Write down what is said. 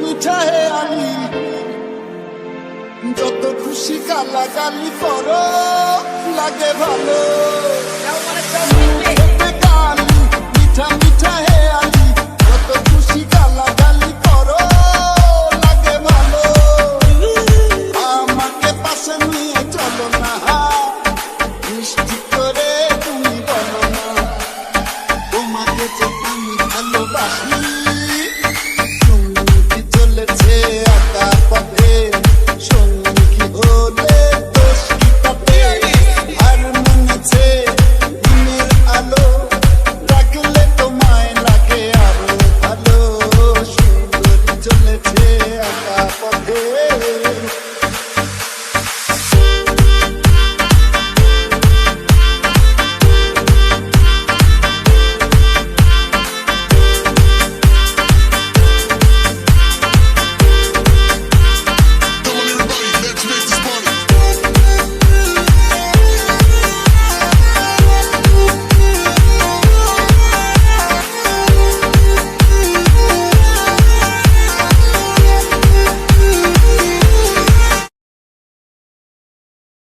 মিঠা মিঠা হে যত খুশি গালা গালি করো, লাগে ভালো। মিঠা মিঠা হে আলি। যত খুশি গালা গালি করো, লাগে ভালো। আমাকে পাশে নিয়ে চলো না। মিষ্টি করে তুমি বলো না। তোমাকে যে আমি ভালোবাসি